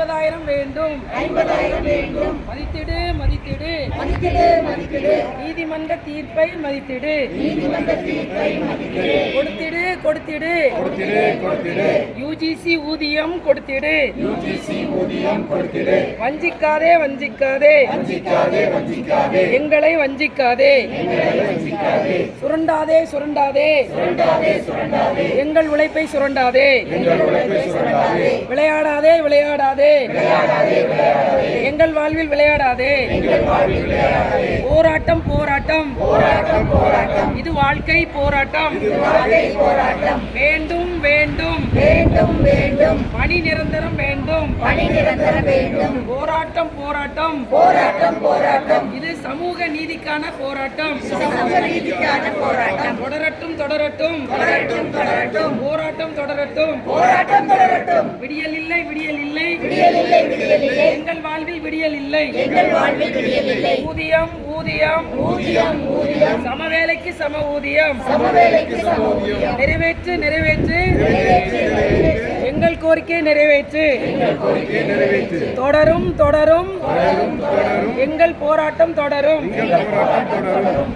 ஐம்பதாயிரம் வேண்டும். ஐம்பதாயிரம் வேண்டும். மதித்திடு மதித்திடு. மதித்திடு மதித்திடு. நீதிமன்ற தீர்ப்பை மதித்திடு. நீதிமன்ற தீர்ப்பை மதித்திடு. கொடுத்திடு கொடுத்திடு. கொடுத்திடு கொடுத்திடு. யூஜிசி ஊதியம் கொடுத்திடு. யூஜிசி ஊதியம் கொடுத்திடு. வஞ்சிக்காதே வஞ்சிக்காதே. வஞ்சிக்காதே வஞ்சிக்காதே. எங்களை வஞ்சிக்காதே. எங்கள் உழைப்பை சுரண்டாதே. எங்கள் உழைப்பை சுரண்டாதே. விளையாடாதே விளையாடாதே. எங்கள் வாழ்வில் விளையாடாதே. போராட்டம் போராட்டம். போராட்டம் போராட்டம். இது வாழ்க்கை போராட்டம். வேண்டும் வேண்டும். வேண்டும் வேண்டும். பணி நிரந்தரம் வேண்டும். பணி நிரந்தரம் வேண்டும். போராட்டம் போராட்டம். போராட்டம் போராட்டம். நீதிக்கான போராட்டம். சமூக நீதிக்கான போராட்டம். தொடரட்டும் தொடரட்டும். தொடரட்டும் போராட்டம் தொடரட்டும். போராட்டம் தொடரட்டும். விடியல் இல்லை விடியல் இல்லை விடியல் இல்லை விடியல் இல்லை எங்கள் வாழ்வில் விடியல் இல்லை எங்கள் வாழ்வில் விடியல் இல்லை ஊதியம். ஊதியம் ஊதியம். ஊதியம் சம வேலைக்கு சம ஊதியம். நிறைவேற்று. நிறைவேற்று. கோரிக்கை நிறைவேற்று. தொடரும் தொடரும். எங்கள் போராட்டம் தொடரும். போராட்டம் தொடரும்